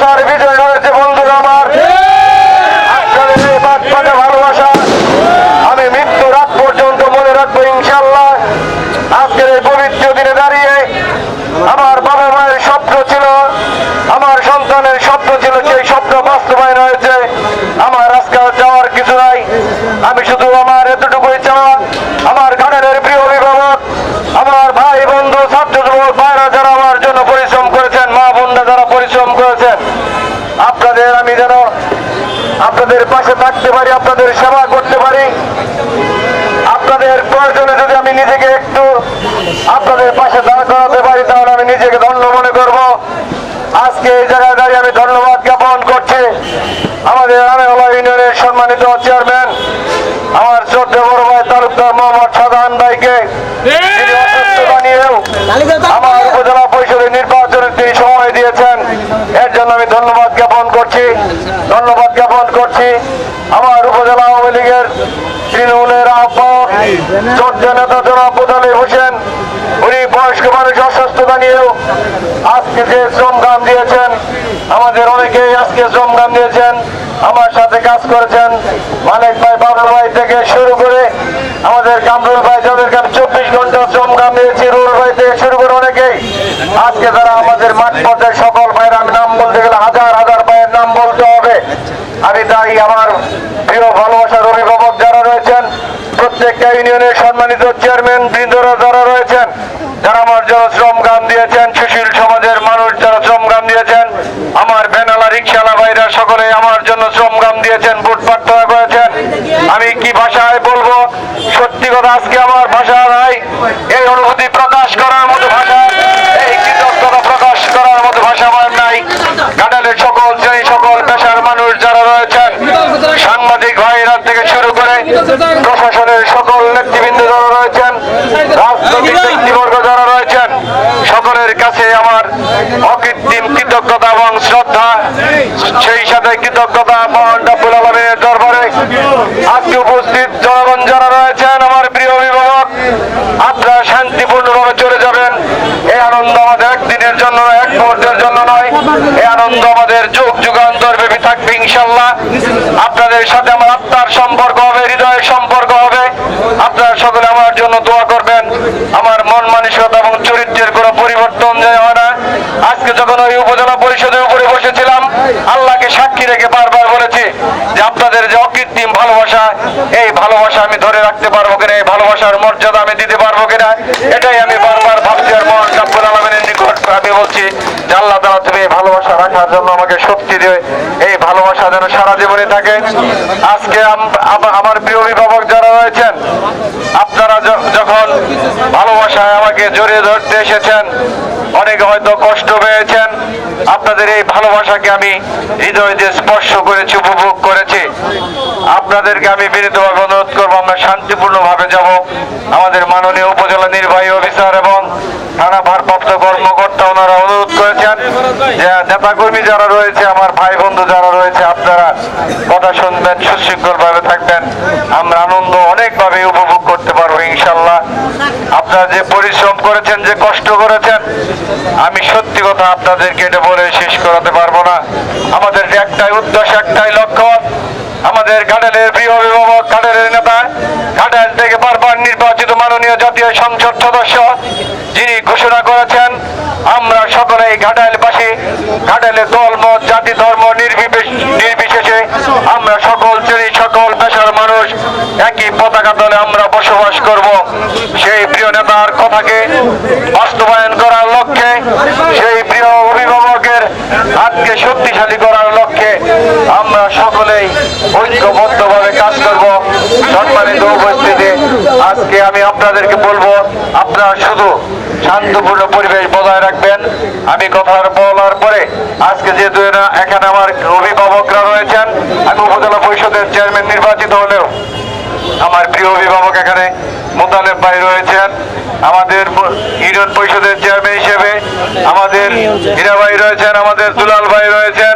ভালোবাসার বিজয় পাশে থাকতে পারি, আপনাদের সেবা করতে পারি। আপনাদের প্রয়োজনে যদি আমি নিজেকে একটু আপনাদের পাশে দাঁড় করাতে পারি, তাহলে আমি নিজেকে ধন্য মনে করব আজকে এই জায়গায় দাঁড়িয়ে আমি ধন্যবাদ জ্ঞাপন করছি আমাদের আনেওয়ালা ইউনিয়নের সম্মানিত চেয়ারম্যান আমার শ্রদ্ধা বড় ভাই তালুকদার মোহাম্মদ সাধারণ ভাইকে যিনি অসুস্থতা নিয়েও আমার উপজেলা পরিষদের নির্বাচনে তিনি সময় দিয়েছেন এর জন্য আমি ধন্যবাদ জ্ঞাপন করছি ধন্যবাদ জ্ঞাপন করছি আমার উপজেলা আওয়ামী লীগের তৃণমূলের আহ্বায়ক চোদ্দ নেতা জনাব মোতালিব হোসেন, উনি বয়স্ক মানুষ অসুস্থতা নিয়েও আজকে যে শ্রমগান দিয়েছেন, আমাদের অনেকেই আজকে শ্রমগান দিয়েছেন, আমার সাথে কাজ করেছেন। মালিক ভাই, বাবুল ভাই থেকে শুরু করে আমাদের কামরুল ভাই যাদেরকে আমি চব্বিশ ঘণ্টা শ্রমগান দিয়েছি রুল ভাই থেকে শুরু করে অনেকেই। আজকে যারা আমাদের মাঠ পর্যায়ে সকল ভাইয়ের, আমি নাম বলতে গেলে হাজার হাজার ভাইয়ের নাম বলতে হবে। আমি তাই আমার প্রিয় রয়েছেন প্রত্যেকটা ইউনিয়নের সম্মানিত চেয়ারম্যান বৃন্দরা যারা রয়েছেন, যারা আমার জন্য শ্রমগান দিয়েছেন, সুশীল সমাজের মানুষ যারা শ্রমগান দিয়েছেন, আমার ভ্যানালা রিক্সালা ভাইরা সকলে আমার জন্য শ্রমগান দিয়েছেন, বুট প্রার্থনা করেছেন। আমি কি ভাষায় বলব? সত্যি কথা, আজকে আমার ভাষা নাই। এই অনুভূতি প্রকাশ করার মতো ভাষা, এই কৃতজ্ঞতা প্রকাশ করার মতো ভাষা আমার নাই কাটালের সকল শ্রেণি সকল পেশার মানুষ যারা রয়েছেন সাংবাদিক ভাইরা থেকে শুরু করে প্রশাসনের সকল নেতৃবৃন্দ যারা রয়েছেন ব্যক্তিবর্গ যারা রয়েছেন সকলের কাছে আমার অকৃত্রিম কৃতজ্ঞতা এবং শ্রদ্ধা। সেই সাথে কৃতজ্ঞতা মহান ডাব্বুল আলমের দরবারে আজকে উপস্থিত জনগণ যারা রয়েছেন আমার প্রিয় অভিভাবক আপনারা শান্তিপূর্ণভাবে চলে যাবেন। এই আনন্দ আমাদের একদিনের জন্য নয়, এক মুহূর্তের জন্য নয়। এই আনন্দ আমাদের যুগ যুগান্তর ব্যাপী থাকবে ইনশাল্লাহ আপনাদের সাথে আমার আত্মার সম্পর্ক হবে হৃদয়ের সম্পর্ক হবে। আপনারা সকলে আমার জন্য দোয়া করবেন। আমার মন মানসিকতা এবং চরিত্রের কোনো পরিবর্তন যায় হয় না ওই উপজেলা পরিষদের উপরে বসেছিলাম। আল্লাহকে সাক্ষী রেখে বারবার বলেছি যে আপনাদের যে অকৃত্রিম ভালোবাসা, এই ভালোবাসা আমি ধরে রাখতে পারব কিনা, এই ভালোবাসার মর্যাদা আমি দিতে পারব কিনা, এটাই আমি বারবার ভাবছি আর মহান ডাব্বুল আলমিনের নিকট আমি বলছি যে আল্লাহ তালা তুমি এই ভালোবাসা রাখার জন্য আমাকে শক্তি দিয়ে এই ভালোবাসা যেন সারা জীবনে থাকে। আজকে আম- আম- আমার প্রিয় অভিভাবক যারা রয়েছেন আপনারা যখন ভালোবাসায় আমাকে জড়িয়ে ধরতে এসেছেন, অনেকে হয়তো কষ্ট পেয়েছেন। আপনাদের এই ভালোবাসাকে আমি হৃদয় দিয়ে স্পর্শ করেছি, উপভোগ করেছি। আপনাদেরকে আমি বিনীতভাবে অনুরোধ করব, আমরা শান্তিপূর্ণভাবে যাব। আমাদের মাননীয় উপজেলা নির্বাহী অফিসার এবং থানা ভারপ্রাপ্ত কর্মকর্তা ওনারা অনুরোধ করেছেন যে নেতাকর্মী যারা রয়েছে, আমার ভাই বন্ধু যারা রয়েছে, আপনারা কথা শুনবেন সুশৃঙ্খল ভাবে থাকবেন আমরা আনন্দ অনেকভাবে উপভোগ করতে পারব ইনশাল্লাহ আপনারা যে পরিশ্রম করেছেন, যে কষ্ট করেছেন, আমি সত্যি কথা আপনাদেরকে এটা বলে শেষ করাতে পারব না। আমাদের একটাই উদ্দেশ্য, একটাই লক্ষ্য, আমাদের ঘাটালের প্রিয় অভিভাবক, ঘাটালের নেতা, ঘাটাল থেকে বারবার নির্বাচিত মাননীয় জাতীয় সংসদ সদস্য যিনি ঘোষণা করেছেন, আমরা সকলেই ঘাটালবাসী ঘাটালের দল, মত, জাতি, ধর্ম নির্বিশেষে আমরা সকল শ্রেণি, সকল পতাকা দলে আমরা বসবাস করব। সেই প্রিয় নেতার কথাকে বাস্তবায়ন করার লক্ষ্যে, সেই প্রিয় অভিভাবকের হাতকে শক্তিশালী করার লক্ষ্যে আমরা সকলেই ঐক্যবদ্ধভাবে কাজ করব। সম্মানিত উপস্থিতি, আজকে আমি আপনাদেরকে বলব, আপনারা শুধু শান্তপূর্ণ পরিবেশ বজায় রাখবেন। আমি কথা বলার পরে, আজকে যেহেতু এখানে আমার অভিভাবকরা রয়েছেন, আমি উপজেলা পরিষদের চেয়ারম্যান নির্বাচিত হলেও আমার প্রিয় অভিভাবক এখানে মোতালেব ভাই রয়েছেন, আমাদের ইউনিয়ন পরিষদের চেয়ারম্যান হিসেবে আমাদের হীরা ভাই রয়েছেন, আমাদের দুলাল ভাই রয়েছেন,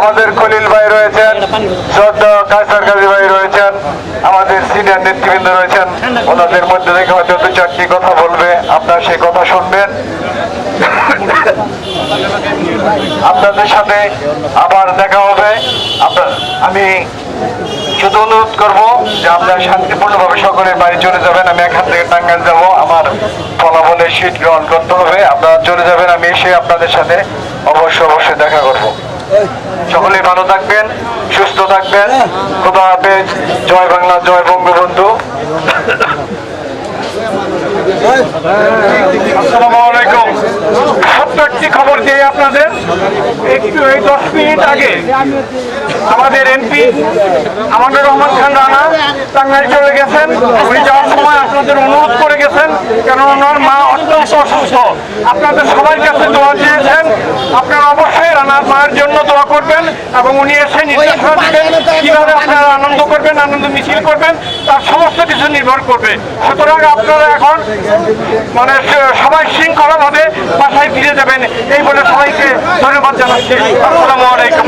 আমাদের খলিল ভাই রয়েছেন, শ্রদ্ধা কায়সার কাজী ভাই রয়েছেন, আমাদের সিনিয়র নেতৃবৃন্দ রয়েছেন। ওনাদের মধ্যে থেকে হয়তো দু চারটি কথা বলবে, আপনারা সেই কথা শুনবেন। আপনাদের সাথে আবার দেখা হবে। আমি শুধু অনুরোধ করব যে আপনারা শান্তিপূর্ণভাবে সকলের বাড়ি চলে যাবেন। আমি এখান থেকে টাঙ্গাইল যাব। আমার ফলাফলে শীত গ্রহণ করতে হবে। আপনারা চলে যাবেন। আমি এসে আপনাদের সাথে অবশ্যই অবশ্যই দেখা করব। সকলে ভালো থাকবেন, সুস্থ থাকবেন। খোদা হাফেজ। জয় বাংলা, জয় বঙ্গবন্ধু। খবর দিয়ে আপনাদের? এই দশ মিনিট আগে আমাদের এমপি আমাদের রহমান খান রানা টাঙ্গাইল চলে গেছেন। উনি যাওয়ার সময় আপনাদের অনুরোধ করে গেছেন কারণ ওনার মা অত্যন্ত অসুস্থ। আপনাদের সবাই কাছে দোয়া চেয়েছেন, আপনারা অবশ্যই রানার মায়ের জন্য দোয়া করবেন এবং উনি এসে নির্দেশনা দেবেন, কীভাবে আপনারা আনন্দ করবেন, আনন্দ মিছিল করবেন, তার সমস্ত কিছু নির্ভর করবে। সুতরাং আপনারা এখন মানে সবাই শৃঙ্খলাভাবে বাসায় ফিরে যাবেন। এই বলে সবাইকে ধন্যবাদ জানাচ্ছি। আসসালামু আলাইকুম।